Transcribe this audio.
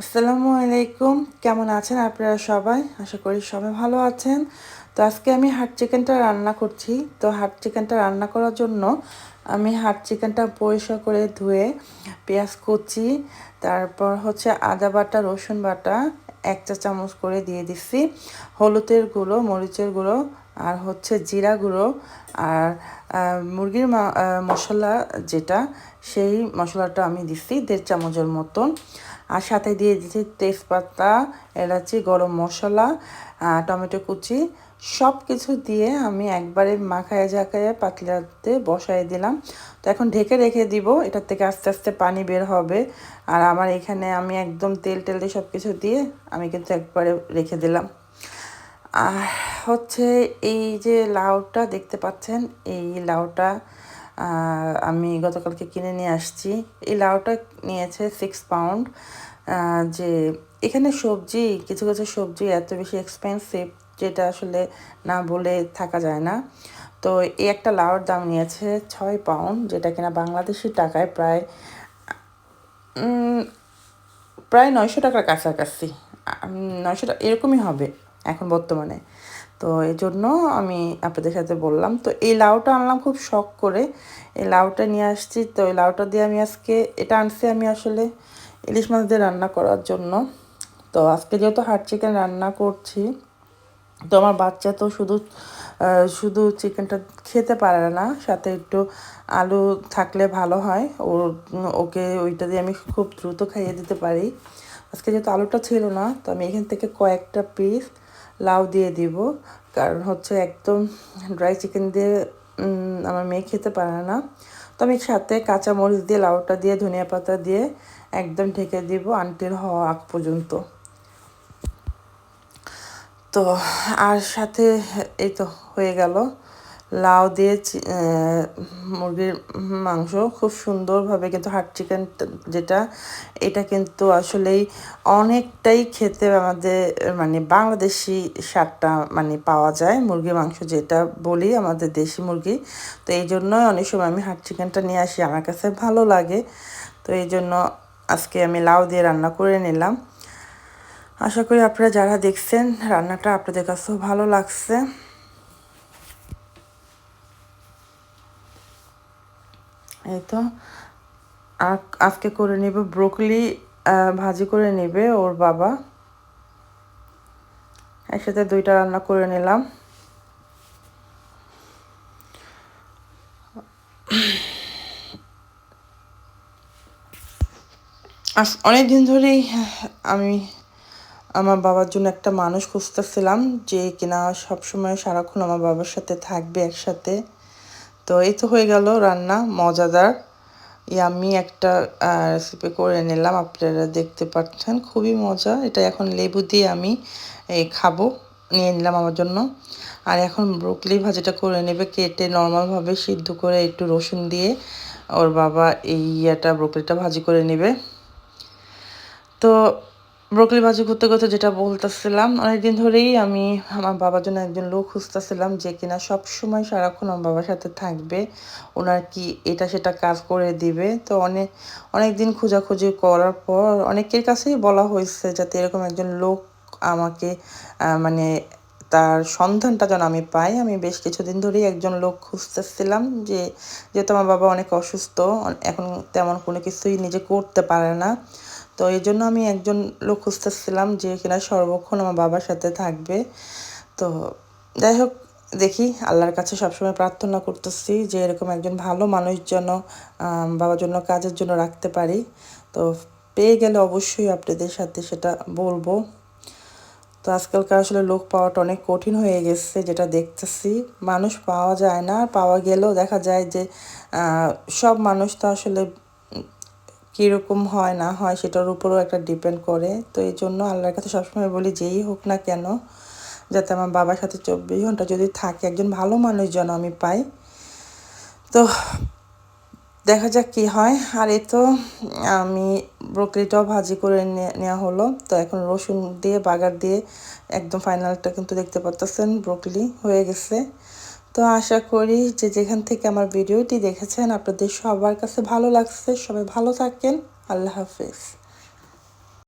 আসসালামু আলাইকুম। কেমন আছেন আপনারা সবাই? আশা করি সবাই ভালো আছেন। তো আজকে আমি হাট চিকেনটা রান্না করছি। তো হাট চিকেনটা রান্না করার জন্য আমি হাট চিকেনটা পরিষ্কার করে ধুয়ে পেঁয়াজ কুচি, তারপর হচ্ছে আদা বাটা, রসুন বাটা এক চা চামচ করে দিয়ে দিচ্ছি হলুদের গুঁড়ো, মরিচের গুঁড়ো আর হচ্ছে জিরা গুঁড়ো আর মুরগির মশলা যেটা, সেই মশলাটা আমি দিচ্ছি দেড় চামচের মতন। আর সাথে দিয়ে দিচ্ছি তেজপাতা, এলাচি, গরম মশলা টমেটো কুচি। সব কিছু দিয়ে আমি একবারে মাখায় ঝাঁকায় পাতলাতে বসাই দিলাম। তো এখন ঢেকে রেখে দিব, এটার থেকে আস্তে আস্তে পানি বের হবে। আর আমার এখানে আমি একদম তেল টেল দিয়ে সব কিছু দিয়ে আমি কিন্তু একবারে রেখে দিলাম। আর হচ্ছে এই যে লাউটা, দেখতে পাচ্ছেন? এই লাউটা আমি গতকালকে কিনে নিয়ে আসছি। এই লাউটা নিয়েছে সিক্স পাউন্ড যে এখানে সবজি, কিছু কিছু সবজি এত বেশি এক্সপেন্সিভ যেটা আসলে না বলে থাকা যায় না। তো এই একটা লাউর দাম নিয়েছে ছয় পাউন্ড যেটা কিনা বাংলাদেশি টাকায় প্রায় প্রায় নয়শো টাকার কাছাকাছি। নয়শো টাকা এরকমই হবে এখন বর্তমানে। তো এই জন্য আমি আপনাদের সাথে বললাম। তো এই লাউটা আনলাম খুব শখ করে। এই লাউটা নিয়ে আসছি। তো এই লাউটা দিয়ে আমি আজকে, এটা আনছি আমি আসলে ইলিশ মাছ দিয়ে রান্না করার জন্য। তো আজকে যেহেতু হাট চিকেন রান্না করছি, তো আমার বাচ্চা তো শুধু শুধু চিকেনটা খেতে পারে না। সাথে একটু আলু থাকলে ভালো হয়। ওর, ওকে ওইটা দিয়ে আমি খুব দ্রুত খাইয়ে দিতে পারি। আজকে যেহেতু আলুটা ছিল না, তো আমি এখান থেকে কয়েকটা পিস লাউ দিয়ে দিব। কারণ হচ্ছে একদম ড্রাই চিকেন দিয়ে আমার মেয়ে খেতে পারে না। তো আমি সাথে কাঁচা মরিচ দিয়ে, লাউটা দিয়ে, ধনিয়া পাতা দিয়ে একদম ঢেকে দিব আনটির হওয়া আগ পর্যন্ত। তো, আর সাথে এই তো হয়ে গেল। লাউ দিয়ে মুরগির মাংস খুব সুন্দরভাবে কিন্তু হাট চিকেন যেটা, এটা কিন্তু আসলেই অনেকটাই খেতে আমাদের মানে বাংলাদেশি স্বাদটা মানে পাওয়া যায় মুরগির মাংস যেটা বলি আমাদের দেশি মুরগি। তো এই জন্য অনেক সময় আমি হাট চিকেনটা নিয়ে আসি, আমার কাছে ভালো লাগে। তো এই জন্য আজকে আমি লাউ দিয়ে রান্না করে নিলাম। আশা করি আপনারা যারা দেখছেন রান্নাটা আপনাদের কাছেও ভালো লাগছে। এই তো আজকে করে নেবে ব্রোকলি ভাজি করে নেবে ওর বাবা। একসাথে দুইটা রান্না করে নিলাম। অনেক দিন ধরেই আমি আমার বাবার জন্য একটা মানুষ খুঁজতেছিলাম যে কিনা সবসময় সারাক্ষণ আমার বাবার সাথে থাকবে একসাথে। তো এই তো হয়ে গেল রান্না, মজাদার। ইয়ামি একটা রেসিপি করে নিলাম, আপনারা দেখতে পাচ্ছেন, খুবই মজা। এটা এখন লেবু দিয়ে আমি এই খাব, নিয়ে নিলাম আমার জন্য। আর এখন ব্রোকলি ভাজিটা করে নেবে, কেটে নর্মালভাবে সিদ্ধ করে একটু রসুন দিয়ে ওর বাবা এই ইয়েটা, ব্রোকলিটা ভাজি করে নেবে। তো ব্রোকলি ভাজি করতে করতে যেটা বলতেছিলাম, অনেকদিন ধরেই আমি আমার বাবার জন্য একজন লোক খুঁজতেছিলাম যে কিনা সব সময় সারাক্ষণ আমার বাবার সাথে থাকবে, ওনার কি এটা সেটা কাজ করে দিবে। তো অনেক অনেক দিন খোঁজাখুঁজি করার পর অনেকের কাছেই বলা হয়েছে যাতে এরকম একজন লোক আমাকে মানে তার সন্ধানটা যেন আমি পাই। আমি বেশ কিছুদিন ধরেই একজন লোক খুঁজতেছিলাম যে, যেহেতু আমার বাবা অনেক অসুস্থ এখন তেমন কোনো কিছুই নিজে করতে পারে না। তো এই জন্য আমি একজন লোক খুঁজতেছিলাম যে কিনা সর্বক্ষণ আমার বাবার সাথে থাকবে। তো যাই হোক, দেখি, আল্লাহর কাছে সবসময় প্রার্থনা করতেছি যে এরকম একজন ভালো মানুষ যেন বাবার জন্য কাজের জন্য রাখতে পারি। তো পেয়ে গেলে অবশ্যই আপনাদের সাথে সেটা বলব। তো আজকালকার আসলে লোক পাওয়াটা অনেক কঠিন হয়ে গেছে, যেটা দেখতেছি। মানুষ পাওয়া যায় না পাওয়া গেলেও দেখা যায় যে সব মানুষ তো আসলে কীরকম হয়, না হয় সেটার উপরও একটা ডিপেন্ড করে। তো এই জন্য আল্লাহর কাছে সবসময় বলি, যেই হোক না কেন, যাতে আমার বাবার সাথে চব্বিশ ঘণ্টা যদি থাকে, একজন ভালো মানুষ যেন আমি পাই। তো দেখা যাক কি হয়। আর এ তো আমি ব্রোকলিটাও ভাজি করে নেওয়া হলো। তো এখন রসুন দিয়ে, বাগার দিয়ে একদম ফাইনালটা কিন্তু দেখতে পারতেছেন ব্রোকলি হয়ে গেছে। তো আশা করি যে যেখান থেকে আমার ভিডিওটি দেখেছেন, আপনাদের সবার কাছে ভালো লাগছে। সবাই ভালো থাকেন আল্লাহ হাফেজ।